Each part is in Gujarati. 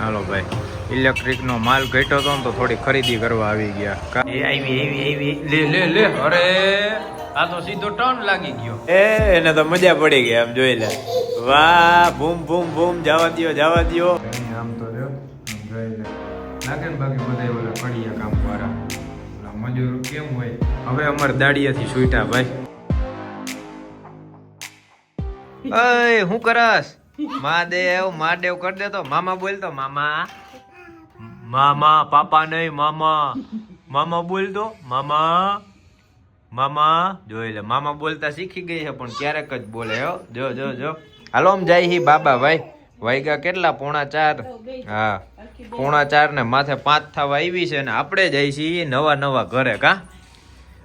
હાલો ભાઈ ઇલેક્ટ્રિક નો માલ ઘટ્યો હતો ને તો થોડી ખરીદી કરવા આવી ગયા. એ આવી આવી આવી. લે લે લે અરે આ તો સીધો ટર્ન લાગી ગયો. એ એને તો મજા પડી ગઈ આમ જોઈ લે. વાહ બૂમ બૂમ બૂમ જવા દિયો જવા દ્યો. આમ તો જો જોઈ લે. લાગે ને બાકી બધા ઓલા કડિયા કામ વાળા. મજૂર કેમ હોય? હવે અમાર દાડિયાથી છૂટા ભાઈ. અય હું કરસ મહાદેવ મહાદેવ કરી દે તો. મામા બોલતો મામા. મામા, પાપા નહીં, મામા. મામા બોલતો મામા. મામા, જોઈ લે, મામા બોલતા શીખી ગઈ છે, પણ ક્યારેક જ બોલે, હો. જો જો જો. હાલો, આમ જાય હી બાબા, ભાઈ. વાઈગા કેટલા? પોણા ચાર. હા. પોણા ચાર ને માથે પાંચ થવા આવી છે ને આપણે જઈ છીએ નવા નવા ઘરે, કા?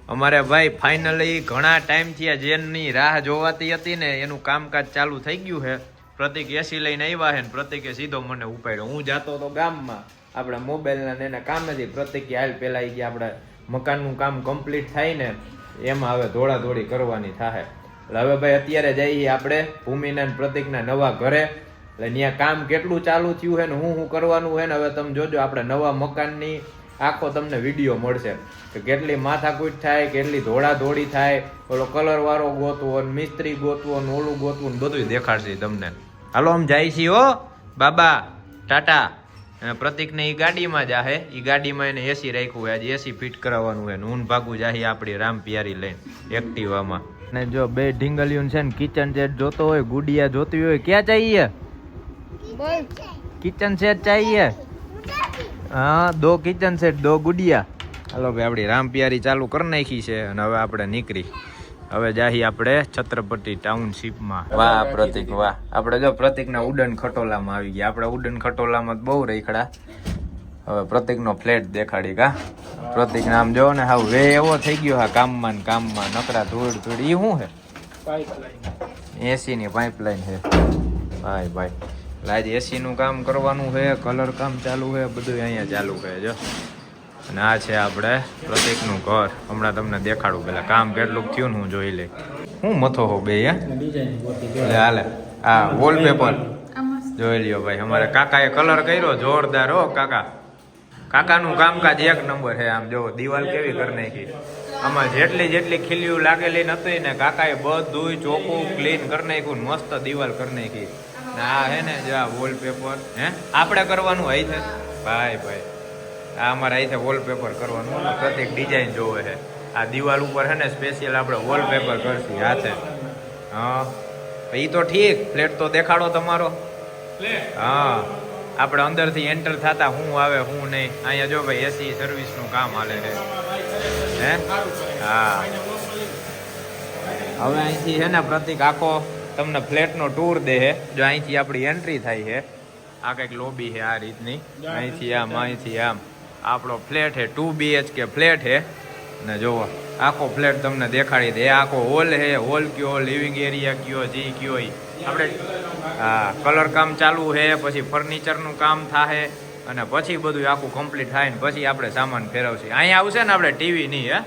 અમારે ભાઈ ફાઇનલી ઘણા ટાઈમથી આ જેનની રાહ જોવાતી હતી ને એનું કામકાજ ચાલુ થઈ ગયું છે. પ્રતિક એસી લઈને આવ્યા છે ને પ્રતિકે સીધો મને ઉપાડ્યો. હું જાતો તો ગામમાં. આપણે મોબાઈલના ને એના કામેથી પ્રતિકે હાલ ઈ ગયા આપણે મકાનનું કામ કમ્પ્લીટ થાય ને, એમાં હવે દોડી કરવાની થાય એટલે હવે ભાઈ અત્યારે જઈએ આપણે ભૂમિના પ્રતિકના નવા ઘરે. એટલે ત્યાં કામ કેટલું ચાલુ થયું છે ને, હું શું કરવાનું છે ને, હવે તમે જોજો, આપણે નવા મકાનની આખો તમને વીડિયો મળશે કે કેટલી માથાકૂટ થાય કેટલી ધોળાધોળી થાય ઓલો કલર વાળો ગોતવો ને મિસ્ત્રી ગોતવો ને ઓલું ગોતવું ને બધું દેખાડશે તમને. હાલો આમ જાય છીએ હો. બાબા ટાટા. અને પ્રતિકને એ ગાડીમાં જાહે એ ગાડીમાં એને એસી રાખ્યું હોય આજે એસી ફિટ કરાવવાનું હોય ઊન ભાગું જાહી આપણી રામ પિયારી લઈને એક્ટિવામાં. ને જો બે ઢીંગલિયું છે ને કિચન સેટ જોતો હોય ગુડિયા જોતી હોય ક્યાં ચાહીએ? Kitchen set ચાહીએ? હા દો કિચન સેટ દો ગુડિયા. હાલો ભાઈ આપણી રામપિયારી ચાલુ કરી નાખી છે અને હવે આપણે નીકળી. હવે જાહી આપણે છત્રપતિ ટાઉનશીપમાં વાહ પ્રતિક વાહ. આપણે જો પ્રતિકના ઉડન ખટોલામાં આવી ગયા. આપણે ઉડન ખટોલામાં બહુ રેખડા. હવે પ્રતિકનો ફ્લેટ દેખાડી કા પ્રતિક નામ જો ને હાવ વે એવો થઈ ગયો હા કામમાં ને કામમાં. નકરા ધૂળ ધૂળ. એ શું છે એસી ની પાઇપલાઇન છે ભાઈ ભાઈ. એટલે આજે એસી નું કામ કરવાનું છે કલર કામ ચાલુ છે બધું અહીંયા ચાલુ છે જો. અને આ છે આપણે પ્રતિકનું ઘર. હમણાં તમને દેખાડું પેલા. કામ કેટલું થયું ને હું જોઈ લે હું મથો હો બે હાલે. આ વોલપેપર જોઈ લ્યો ભાઈ. અમારે કાકાએ કલર કર્યો જોરદાર હો કાકા. કાકાનું કામકાજ એક નંબર છે આમ જો દિવાલ કેવી કરી નાખી. આમાં જેટલી જેટલી ખીલ્યું લાગેલી નતી ને કાકાએ બધું ચોખ્ખું ક્લીન કરી નાખ્યું ને મસ્ત દિવાલ કરી નાખી. ને આ હે ને જો આ વોલપેપર હે? આપણે કરવાનું હોય છે? ભાઈ ભાઈ. આ અમારે અહીંથી વોલપેપર કરવાનું પ્રત્યેક ડિઝાઇન જોવે છે. આ દિવાલ ઉપર હે ને સ્પેશિયલ આપણે વોલપેપર કરશું હાથે. હા. એ તો ઠીક ફ્લેટ તો દેખાડો તમારો. હા. આપણે અંદરથી એન્ટર થતા હું આવે, હું નહીં. અહીંયા જો ભાઈ એસી સર્વિસનું કામ હાલે છે. હે? હા. હવે અહીંથી છે ને પ્રતિક આખો તમને ફ્લેટનો ટૂર દે છે. જો અહીંથી આપણી એન્ટ્રી થાય છે. આ કંઈક લોબી છે આ રીતની. અહીંથી આમ અહીંથી આમ. આપણો ફ્લેટ છે ટુ બીએચકે ફ્લેટ છે. ને જોવો આખો ફ્લેટ તમને દેખાડી દે. આખો હોલ છે હોલ કયો લિવિંગ એરિયા કયો, જી કયો આપણે હા કલર કામ ચાલુ છે પછી ફર્નિચરનું કામ થાય અને પછી બધું આખું કમ્પ્લીટ થાય ને પછી આપણે સામાન ફેરવશે. અહીંયા આવશે ને આપણે ટીવી નહીં હે?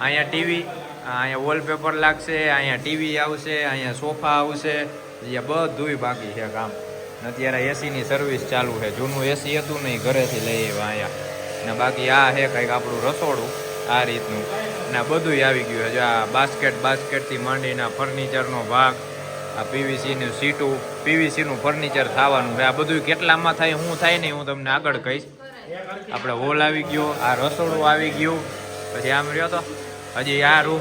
અહીંયા ટીવી અહીંયા વોલપેપર લાગશે, અહીંયા ટીવી આવશે, અહીંયા સોફા આવશે, અહીંયા બધુંય બાકી છે કામ. અત્યારે એસીની સર્વિસ ચાલુ છે જૂનું એસી હતું નહીં ઘરેથી લઈ આવ્યા અહીંયા. ને બાકી આ છે કંઈક આપણું રસોડું, આ રીતનું. ને બધુંય આવી ગયું છે જો આ બાસ્કેટ બાસ્કેટથી માંડીને ફર્નિચરનો ભાગ આ પીવીસીનું સીટું, પીવીસીનું ફર્નિચર થવાનું છે. આ બધું કેટલામાં થાય, હું થાય નહીં, હું તમને આગળ કહીશ. આપણે હોલ આવી ગયો, આ રસોડું આવી ગયું. પછી આમ રહ્યો તો, હજી આ રૂમ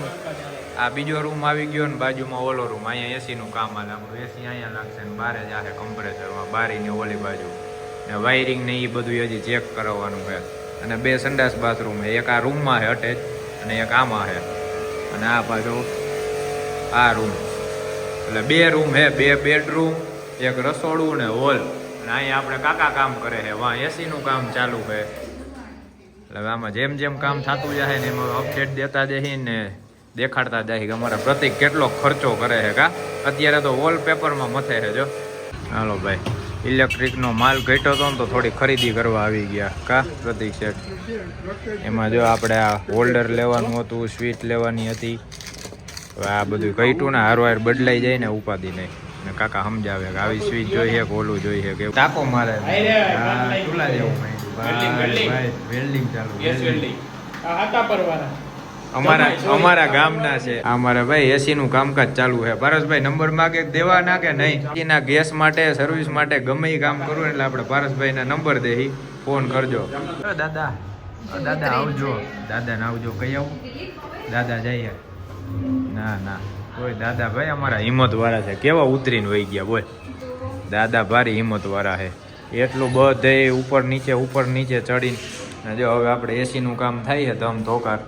આ બીજો રૂમ આવી ગયો ને બાજુમાં ઓલો રૂમ અહીંયા એસીનું કામ હાલે. આપણું એસી અહીંયા લાગશે ને બારે જ આવે કમ્પ્રેસરમાં બારીની ઓલી બાજુ. ને વાયરિંગ ને એ બધું હજી ચેક કરાવવાનું છે. અને બે સંડાસ બાથરૂમ છે. એક આ રૂમમાં છે, અટેચ, અને એક આમાં છે. અને આ બાજુ આ રૂમ એટલે બે રૂમ હે, બે બેડરૂમ એક રસોડું ને હોલ અને અહીંયા આપણે કાકા કામ કરે છે, વાં એસીનું કામ ચાલુ છે. એટલે આમાં જેમ જેમ કામ થતું જાય ને એમાં અપડેટ દેતા જઈએ ને દેખાડતા જાય કે અમારા પ્રતિક કેટલો ખર્ચો કરે છે, કા? અત્યારે તો વોલપેપરમાં મથે છે, જો. હાલો ભાઈ ઇલેક્ટ્રિકનો માલ ઘટ્યો હતો ને તો થોડી ખરીદી કરવા આવી ગયા, કા? પ્રતિક શેઠ એમાં જો આપણે આ હોલ્ડર લેવાનું હતું સ્વીટ લેવાની હતી. હવે આ બધું કઈટું ને હારવાર બદલાઈ જાય ને ઉપાધિ નહીં. ને કાકા સમજાવે કે આવી સ્વીચ જોઈએ કે ઓલું જોઈએ કે ટાકો મારે. ચૂલા જેવું વેલ્ડિંગ, ભાઈ, ભાઈ, વેલ્ડિંગ. ચાલુ વેલ્ડિંગ. વેલ્ડિંગ. આ અમારા. અમારા ગામના છે. અમારા ભાઈ એસી નું કામકાજ ચાલુ છે. પારસભાઈ નંબર માંગે કે દેવા ના કે નહીં? એના ગેસ માટે સર્વિસ માટે ગમે એ કામ કરવું એટલે આપણે પારસભાઈ ના નંબર દે ફોન કરજો. દાદા દાદા આવજો. દાદા ને આવજો કઈ આવું. દાદા જઈએ. ના ના. કોઈ દાદા ભાઈ અમારા હિંમત વાળા છે. કેવા ઉતરીને વહી ગયા, બોલ. દાદા ભારી હિંમત વાળા છે. એટલું બધે ઉપર નીચે ઉપર નીચે ચડીને. જો હવે આપણે એસીનું કામ થાય છે ધમ ધોકાર.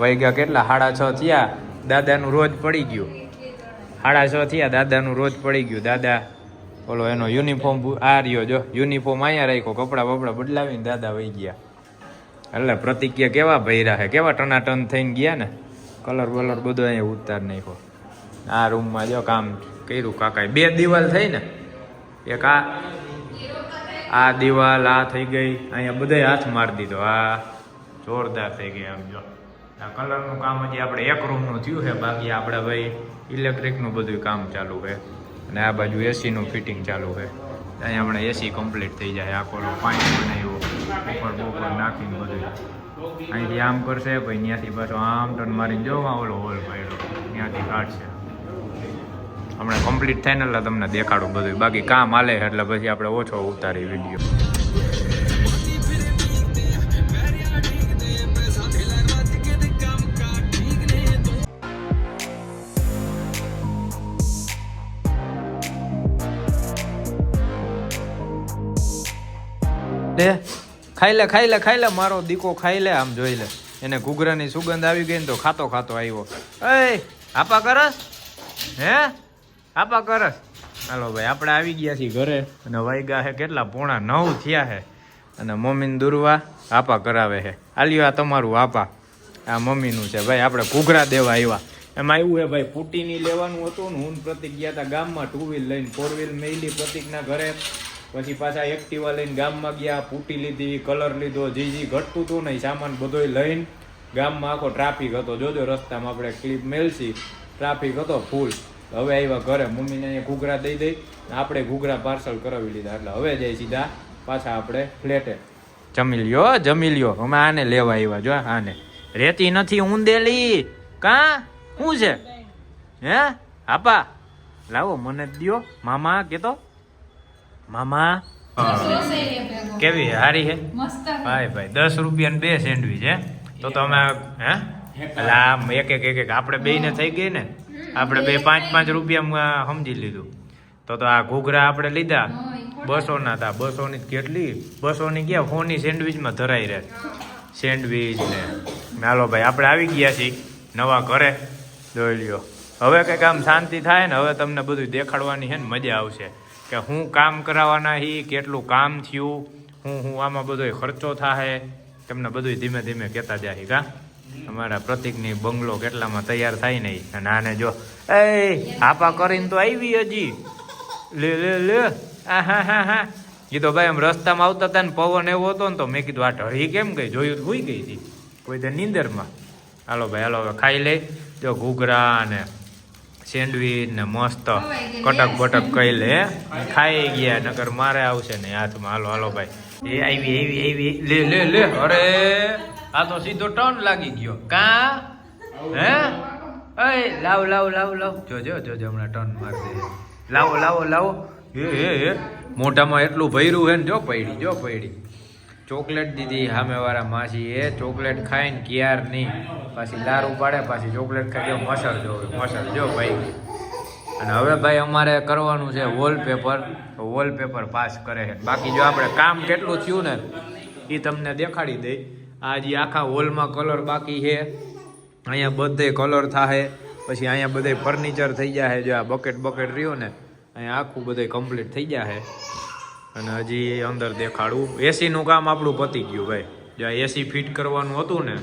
વહી ગયા કેટલા? સાડા છ થયા. દાદાનું રોજ પડી ગયું. સાડા છ થયા, દાદાનું રોજ પડી ગયું. દાદા, ઓલો એનો યુનિફોર્મ આ રહ્યો જો યુનિફોર્મ અહીંયા રાખ્યો, કપડાં બપડા બદલાવીને દાદા વહી ગયા. એટલે પ્રતિક્રિયા કેવા ભૈરા છે? કેવા ટનાટન થઈને ગયા ને? કલર બલર બધો અહીંયા ઉતાર નાખ્યો. આ રૂમમાં જો કામ કર્યું કાકાએ. બે દિવાલ થઈ ને? એક આ આ દિવાલ આ થઈ ગઈ. અહીંયા બધાય હાથ મારી દીધો. આ જોરદાર થઈ ગઈ આમ જો. આ કલરનું કામ હજી આપણે એક રૂમનું થયું છે. બાકી આપણે ભાઈ ઇલેક્ટ્રિકનું બધું કામ ચાલુ છે. અને આ બાજુ એસીનું ફિટિંગ ચાલુ છે. અહીંયા આપણે એસી કમ્પ્લીટ થઈ જાય. આ કોલો પાણી બનાવ્યું ઉપર બોપર નાખીને બધું. અહીંથી આમ કરશે, પછી ત્યાંથી પાછો આમ ટર્ન મારીને જોવા ઓલો હોલ પાડ્યો. ત્યાંથી કાઢશે હમણાં કમ્પ્લીટ થાય ને એટલે તમને દેખાડું બધું. બાકી કામ હાલે એટલે પછી આપણે ઓછો ઉતારી વીડિયો લે ખાઈ લે ખાઈ લે ખાઈ લે, મારો દીકો ખાઈ લે, આમ જોઈ લે. એને ઘૂઘરાની સુગંધ આવી ગઈ ને તો ખાતો ખાતો આવ્યો. એ આપા કરસ? હે? આપા કરસ? હાલો ભાઈ, આપણે આવી ગયા છીએ ઘરે અને વાઈગા હે, કેટલા પોણા નવ થયા હે. અને મમ્મીને દુર્વા આપા કરાવે છે આલ્યો આ તમારું આપા. આ મમ્મીનું છે. ભાઈ, આપણે ઘૂઘરા દેવા આવ્યા. એમાં એવું હે ભાઈ ફૂટીની લેવાનું હતું ને હું પ્રતિક ગયા હતા ગામમાં ટુ વ્હીલ લઈને ફોર વ્હીલ મેલી પ્રતિકના ઘરે. પછી પાછા એક્ટિવા લઈને ગામમાં ગયા ફૂટી લીધી કલર લીધો જે જે ઘટતું હતું નહીં સામાન બધોય લઈને ગામમાં આખો ટ્રાફિક હતો. જોજો રસ્તામાં આપણે ક્લિપ મેલસી ટ્રાફિક હતો ફૂલ હવે આવ્યા ઘરે મમ્મીને અહીંયા ઘૂઘરા દઈ દઈ આપણે ઘૂઘરા પાર્સલ કરાવી લીધા. એટલે હવે જઈ સીધા પાછા આપણે ફ્લેટે જમી લ્યો જમી લ્યો અમે આને લેવા આવ્યા જો આને. રેતી નથી ઊંદેલી. કા? શું છે? હે? આપા લાવો મને જ દ્યો. મામા કેતો? મામા? કેવી હારી હે ભાઈ ભાઈ, દસ રૂપિયા બે સેન્ડવીચ, હે? તો તમે હે? આમ એક એક એક એક, આપણે બે ને થઈ ગઈ ને, આપણે બે પાંચ પાંચ રૂપિયા સમજી લીધું. તો તો આ ઘૂઘરા આપણે લીધા. બસો ના હતા બસો ની કેટલી? બસો ની ગયા ફોનની સેન્ડવિચમાં ધરાઈ રહે. સેન્ડવીચ ને. હાલો ભાઈ, આપણે આવી ગયા છીએ નવા ઘરે. જોઈ લ્યો. હવે કંઈક આમ શાંતિ થાય ને, હવે તમને બધું દેખાડવાની છે ને મજા આવશે. કે હું કામ કરાવવાના હી, કેટલું કામ થયું, હું હું, આમાં બધો ખર્ચો થાય તમને બધું ધીમે ધીમે કહેતા જાય કા? અમારા પ્રતિકની બંગલો કેટલામાં તૈયાર થાય નહીં અને આને જો એ આપા કરીને તો આવી હજી. લે લે લે. આ, હા હા હા. એ તો ભાઈ આમ રસ્તામાં આવતા હતા ને પવન એવો હતો ને તો મેં કીધું આ ઢળી કેમ ગઈ? જોયું હોઈ ગઈ હતી કોઈ તે નીંદરમાં. હાલો ભાઈ, હાલો, હવે ખાઈ લે જો ઘૂઘરા ને સેન્ડવીચ ને મસ્ત કટક બટક કહી લે ખાઈ ગયા, નકર મારે આવશે ને હાથમાં. હાલો હાલો ભાઈ. એ આવી આવી આવી લે લે લે, અરે, આ તો સીધો ટર્ન લાગી ગયો. કા? હે? એ લાવ લાવ લાવ લાવ. જોજો જોજો હમણાં ટર્ન મારશે લાવો લાવો લાવો. એ એ. મોઢામાં એટલું ભર્યું હે ને, જો પૈડી જો પૈડી. ચોકલેટ દીધી સામેવાળા માસી એ ચોકલેટ ખાઈને ક્યાર નહીં. પાછી દારૂ પાડે પાછી ચોકલેટ ખાઈ મસર જો મસર જો ભાઈ. અને હવે ભાઈ અમારે કરવાનું છે વોલપેપર તો વોલપેપર પાસ કરે છે. બાકી જો આપણે કામ કેટલું થયું ને એ તમને દેખાડી દઈ. આ જે આખા હોલમાં કલર બાકી છે. અહીંયા બધે કલર થાય પછી અહીંયા બધે ફર્નિચર થઈ જાય જો આ બકેટ બકેટ રહ્યું ને, અહીંયા આખું બધે કમ્પ્લીટ થઈ જાય અને હજી અંદર દેખાડવું. એસીનું કામ આપણું પતી ગયું ભાઈ. જો એસી ફિટ કરવાનું હતું ને,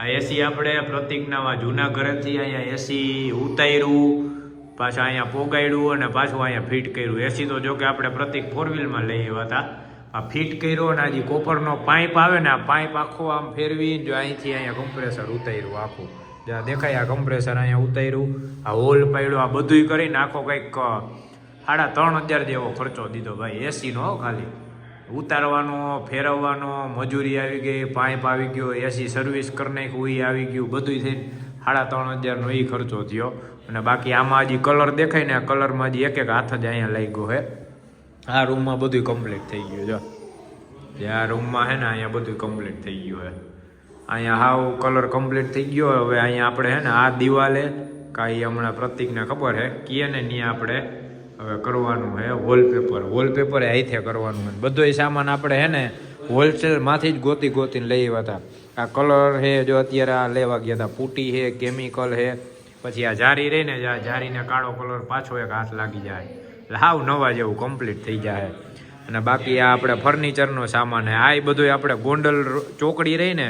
આ એસી આપણે પ્રતિકના જૂના ઘરેથી અહીંયા એસી ઉતાર્યું, પાછા અહીંયા પોગાડ્યું અને પાછું અહીંયા ફિટ કર્યું. એસી તો જોકે આપણે પ્રતિક ફોર વ્હીલમાં લઈ આવ્યા હતા. આ ફિટ કર્યો અને હજી કોપરનો પાઇપ આવે ને, આ પાઇપ આખો આમ ફેરવી જો અહીંથી અહીંયા કમ્પ્રેસર ઉતાર્યું આખું. જ્યાં દેખાય આ કમ્પ્રેસર અહીંયા ઉતાર્યું, આ હોલ પડ્યો, આ બધુંય કરીને આખો કંઈક સાડા ત્રણ હજાર જેવો ખર્ચો દીધો ભાઈ. એસીનો હો ખાલી. ઉતારવાનો, ફેરવવાનો, મજૂરી આવી ગઈ, પાઇપ આવી ગયો એસી સર્વિસ કરી નાખ્યું એ આવી ગયું બધું થઈને સાડા ત્રણ હજારનો એ ખર્ચો થયો. અને બાકી આમાં હજી કલર દેખાય ને કલરમાં હજી એક એક હાથ જ અહીંયા લાગ્યો છે આ રૂમમાં બધું કમ્પ્લીટ થઈ ગયું, જો. આ રૂમમાં છે ને, અહીંયા બધું કમ્પ્લીટ થઈ ગયું હે. અહીંયા હાવ કલર કમ્પ્લીટ થઈ ગયો હવે અહીંયા આપણે હે ને, આ દિવાલે, કાંઈ હમણાં પ્રતિકને ખબર હે? કીએ ને ત્યાં આપણે હવે કરવાનું હે વોલપેપર વોલપેપર હાથે કરવાનું હોય બધો સામાન આપણે હે ને હોલસેલમાંથી જ ગોતી ગોતીને લઈ આવ્યા હતા. આ કલર હે જો અત્યારે આ લેવા ગયા હતા. પૂટી છે કેમિકલ છે પછી આ જારી રહી ને જારીને કાળો કલર પાછો એક હાથ લાગી જાય. એટલે હાવ નવા જેવું કમ્પ્લીટ થઈ જાય. અને બાકી આ આપણે ફર્નિચરનો સામાન હે. આ બધું આપણે ગોંડલ ચોકડી રહી ને,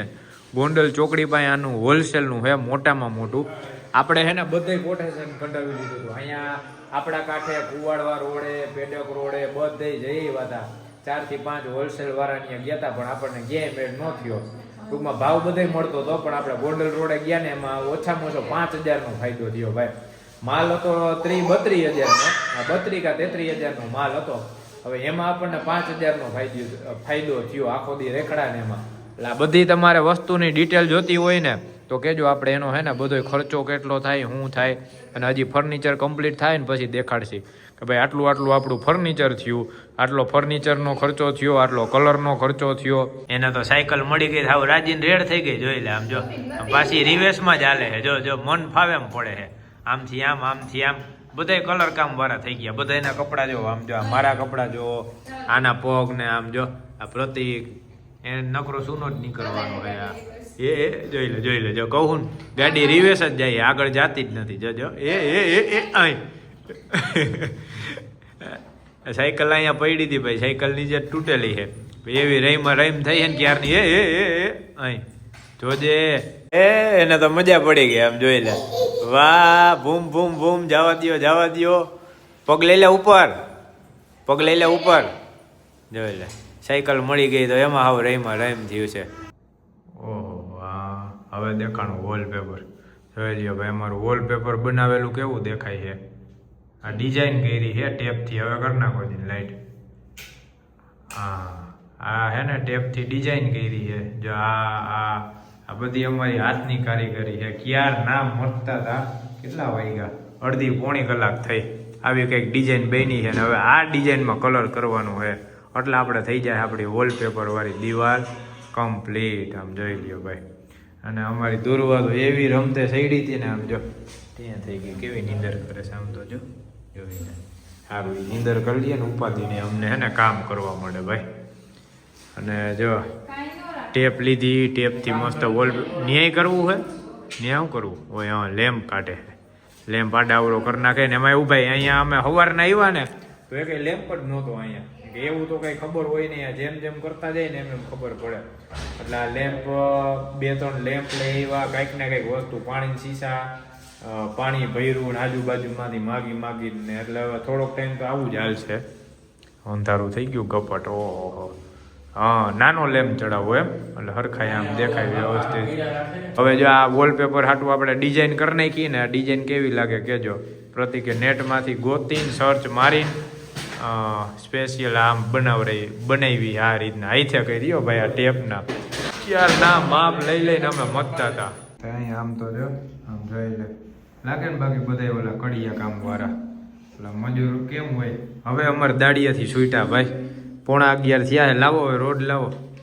ગોંડલ ચોકડી પાસે આનું હોલસેલનું છે મોટામાં મોટું. આપણે હે ને બધે કોટેશન કઢાવી લીધું હતું. અહીંયા આપણા કાંઠે કુવાડવા રોડે, પેડક રોડે બધે જઈ હતા ચારથી પાંચ હોલસેલ વાળા ત્યાં ગયા હતા પણ આપણને ક્યાંય મેળ ન થયો. ટૂંકમાં ભાવ બધે મળતો હતો, પણ આપણે ગોંડલ રોડે ગયા ને એમાં ઓછામાં ઓછો પાંચ હજારનો ફાયદો થયો ભાઈ. માલ હતો ત્રી બત્રીસ હજારનો. આ બત્રી કા તેત્રીસ હજારનો માલ હતો. હવે એમાં આપણને પાંચ હજારનો ફાયદો ફાયદો થયો આખો દી રેખડા ને એમાં. એટલે આ બધી તમારે વસ્તુની ડિટેલ જોતી હોય ને તો કેજો આપણે એનો હે ને બધો ખર્ચો કેટલો થાય શું થાય, અને હજી ફર્નિચર કમ્પ્લીટ થાય ને પછી દેખાડશે. કે ભાઈ આટલું આટલું આપણું ફર્નિચર થયું, આટલો ફર્નિચરનો ખર્ચો થયો, આટલો કલરનો ખર્ચો થયો. એને તો સાયકલ મળી ગઈ હાવ રાજીને રેડ થઈ ગઈ, જોઈ લે આમ જો. પાછી રિવેસમાં જ હાલે છે, જો જો, મન ફાવે એમ પડે છે. આમથી આમ આમથી આમ. બધાય કલર કામ વાળા થઈ ગયા, બધા એના કપડાં જો, આમ જો મારા કપડાં જો, આના પગ ને આમ જો, આ પ્રતિક. એને નકરો સૂનો જ નીકળવાનો હોય આ. એ એ, જોઈ લે જોઈ લે, જો કહું ને, ગાડી રિવેસ જ જાય, આગળ જાતી જ નથી. જોજો એ એ એ એ, અહીં. સાયકલ અહીંયા પડી હતી ભાઈ સાયકલ નીચે તૂટેલી છે. એવી રહીમાં રહીમ થઈ છે ને ક્યારની? એ એ એ અહીં. જોજે એ, એને તો મજા પડી ગઈ, આમ જોઈ લે. વાહ, ભૂમ ભૂમ ભૂમ, જવા દ્યો, જવા દો પગ લઈ લે ઉપર. પગ લઈ લે ઉપર. જોઈ લે. સાયકલ મળી ગઈ તો એમાં હાવ રહીમાં રહીમ થયું છે. હવે દેખાણું વોલપેપર જોઈ લ્યો ભાઈ, અમારું વોલપેપર બનાવેલું કેવું દેખાય છે? આ ડિઝાઇન કરી છે ટેપથી હવે કરી નાખો લાઈટ હા, આ હે ને ટેપથી ડિઝાઇન કરી છે. જો આ આ આ બધી અમારી હાથની કારીગરી છે. ક્યાર નામ મળતા હતા કેટલા વાગ્યા? અડધી પોણી કલાક થઈ. આવી કંઈક ડિઝાઇન બની છે ને હવે આ ડિઝાઇનમાં કલર કરવાનું છે. એટલે આપણે થઈ જાય આપણી વોલપેપરવાળી દિવાલ કમ્પ્લીટ આમ જોઈ લ્યો ભાઈ. અને અમારી દુર્વા એવી રમતે સઈડી હતી ને આમ જો, ત્યાં થઈ ગઈ. કેવી નીંદર કરે છે આમ તો જો જોઈને સારું નીંદર કરી લઈએ ને ઉપાધિને અમને હે ને કામ કરવા મળે ભાઈ. અને જો, ટેપ લીધી ટેપથી મસ્ત વોલ ન્યાય કરવું હોય ન્યાય શું કરવું? ઓય, હા, લેમ્પ કાઢે લેમ્પ આડાવડો કરી નાખે ને એમાં એવું ભાઈ અહીંયા અમે સવારના આવ્યા ને, તો એ કંઈ લેમ્પ જ નહોતો અહીંયા. એવું તો કંઈ ખબર હોય નહીં. જેમ જેમ કરતા જાય ને એમ એમ ખબર પડે. એટલે આ લેમ્પ, બે ત્રણ લેમ્પ લઈ એવા કંઈક ને કંઈક વસ્તુ. પાણીની શીશા પાણી ભર્યું આજુબાજુમાંથી માગી માગીને. એટલે હવે થોડોક ટાઈમ તો આવું જ હાલશે અંધારું થઈ ગયું, કપટ. ઓહો. હા, નાનો લેમ્પ ચડાવવો એમ. એટલે હરખાય આમ દેખાય વ્યવસ્થિત. હવે જો આ વોલપેપર હાટું આપણે ડિઝાઇન કરી નાખીએ ને ડિઝાઇન કેવી લાગે કેજો. પ્રતિકે નેટમાંથી ગોતીને સર્ચ મારીને સ્પેશિયલ આમ બનાવરી બનાવી આ રીતના. હાથે કરી ભાઈ આ ટેપના યાર ના માપ લઈ લઈને અમે મતતા હતા. અહીં આમ તો જો આમ જોઈ લે. લાગે ને બાકી બધા ઓલા કડિયા કામ વાળા ઓલા મજૂર કેમ હોય? હવે અમારે દાડિયાથી છૂટ્યા ભાઈ. પોણા અગિયાર થયા છે. લાવો હવે રોડ લાવો.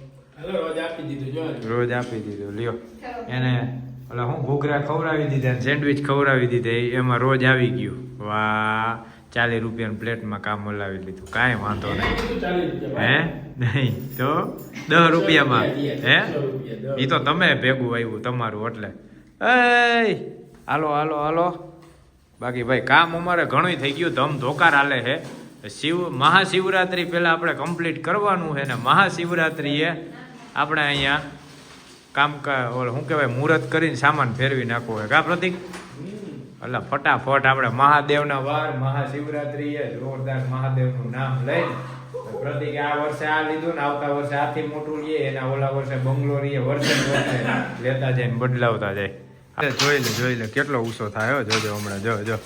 રોજ આપી દીધું રોજ આપી દીધું. લ્યો. એને ઓલા હું ઘૂઘરા ખવડાવી દીધા ને સેન્ડવિચ ખવડાવી દીધા. એ- એમાં રોજ આવી ગયું. વાહ. ચાલીસ રૂપિયાનું પ્લેટમાં કામ મલાવી લીધું. કાંઈ વાંધો નહીં. હે? નહીં તો દસ રૂપિયામાં. હે. એ તો તમે ભેગું આવ્યું તમારું એટલે. એ હાલો હાલો હાલો. બાકી ભાઈ કામ અમારે ઘણું થઈ ગયું. ધમ ધોકાર હાલે છે. શિવ મહાશિવરાત્રિ પહેલાં આપણે કમ્પ્લીટ કરવાનું છે ને મહાશિવરાત્રિએ આપણે અહીંયા કામ ઓલું શું કહેવાય મુહૂર્ત કરીને સામાન ફેરવી નાખવો હોય કા પ્રતિક? એટલે ફટાફટ આપણે મહાદેવના વાર, મહાશિવરાત્રીએ જોરદાર મહાદેવનું નામ લઈને પ્રતિક આ વર્ષે આ લીધું ને આવતા વર્ષે આથી મોટું લઈએ એના ઓલા વર્ષે બંગલો રહીએ વર્ષે વર્ષે લેતા જાય ને બદલાવતા જાય. જોઈ લે જોઈ લે, કેટલો ઊંચો થાય જોજો હમણાં, જો જો.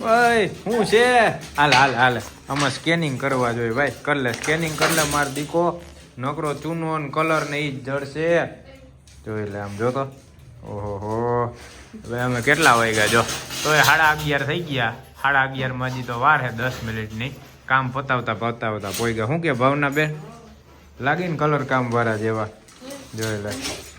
ભાઈ, શું છે? હાલ હાલ હાલ. આમાં સ્કેનિંગ કરવા જોઈએ, ભાઈ. કર લે સ્કેનિંગ કર લે માર દીકો. નકરો ચૂનો ને કલર ને એ જ જડશે. જોઈ લે આમ, જોતો. ઓહો હવે અમે કેટલા વાગ્યા, જો. તો એ સાડા અગિયાર થઈ ગયા. સાડા અગિયારમાં હજી તો વાર હે, દસ મિનિટની. કામ પતાવતા પતાવતા પોઈ ગયા. શું કે ભાવના બેન? લાગીને કલર કામ વાળા જેવા. જોઈ લે.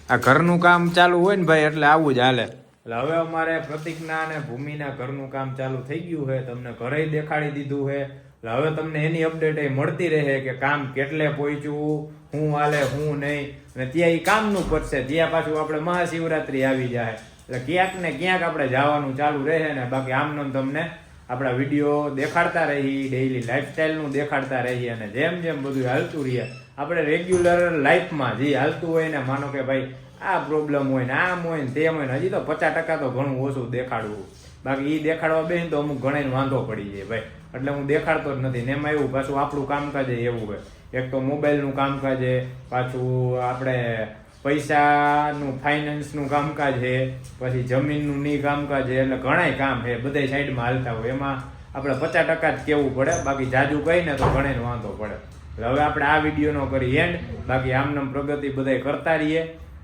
આ ઘરનું કામ ચાલુ હોય ને ભાઈ, એટલે આવું જ હાલે. એટલે હવે અમારે પ્રતિજ્ઞા અને ભૂમિના ઘરનું કામ ચાલુ થઈ ગયું છે તમને ઘરે દેખાડી દીધું છે એટલે હવે તમને એની અપડેટ એ મળતી રહે કે કામ કેટલે પહોંચ્યું હું હાલે, હું નહીં. અને ત્યાં એ કામનું પડશે. ત્યાં પાછું આપણે મહાશિવરાત્રી આવી જાય. એટલે ક્યાંક ને ક્યાંક આપણે જવાનું ચાલુ રહે ને બાકી આમનો તમને આપણા વીડિયો દેખાડતા રહી ડેઈલી લાઈફસ્ટાઈલનું દેખાડતા રહીએ અને જેમ જેમ બધું હાલતું રહીએ આપણે રેગ્યુલર લાઈફમાં જે હાલતું હોય ને માનો કે ભાઈ આ પ્રોબ્લેમ હોય ને આમ હોય ને તેમ હોય ને હજી તો પચાસ ટકા તો ઘણું ઓછું દેખાડવું. બાકી એ દેખાડવા બેન તો અમુક ઘણાને વાંધો પડી જાય ભાઈ. એટલે હું દેખાડતો જ નથી ને એમાં એવું પાછું આપણું કામકાજ એવું હોય. એક તો મોબાઈલનું કામકાજ, પાછું આપણે પૈસાનું ફાઇનાન્સનું કામકાજ છે, પછી જમીનનું ની કામકાજ છે, એટલે ઘણાય કામ છે, બધાય સાઈડમાં હાલતા હોય. એમાં આપણે પચાસ ટકા જ કેવું પડે, બાકી જાજુ કહીને તો ઘણે વાંધો પડે. એટલે હવે આપણે આ વિડીયોનો કરી એન્ડ બાકી આમનામ પ્રગતિ બધાય કરતા રહીએ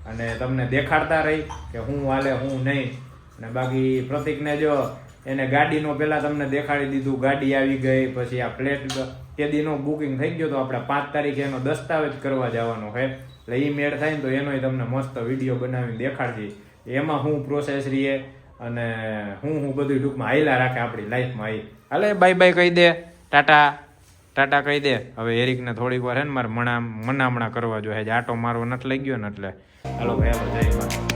અને તમને દેખાડતા રહી કે હું હાલે, હું નહીં. અને બાકી પ્રતિકને જો એને ગાડીનો પહેલાં તમને દેખાડી દીધું, ગાડી આવી ગઈ, પછી આ પ્લેટ કેદીનો બુકિંગ થઈ ગયો તો આપણે પાંચ તારીખે એનો દસ્તાવેજ કરવા જવાનો છે. એટલે એ મેળ થાય ને તો એનોય તમને મસ્ત વીડિયો બનાવીને દેખાડજી. એમાં હું પ્રોસેસ રહીએ અને હું હું બધું ટૂંકમાં હાઈલા રાખે આપણી લાઈફમાં આવી હાલે બાય બાય કહી દે. ટાટા. ટાટા કહી દે. હવે એરિકને થોડીક વાર હે ને મારે મણા મનામણા કરવા જોઈએ આટો મારવો નથી લઈ ગયો ને એટલે. હાલો, ભાઈ જય માતા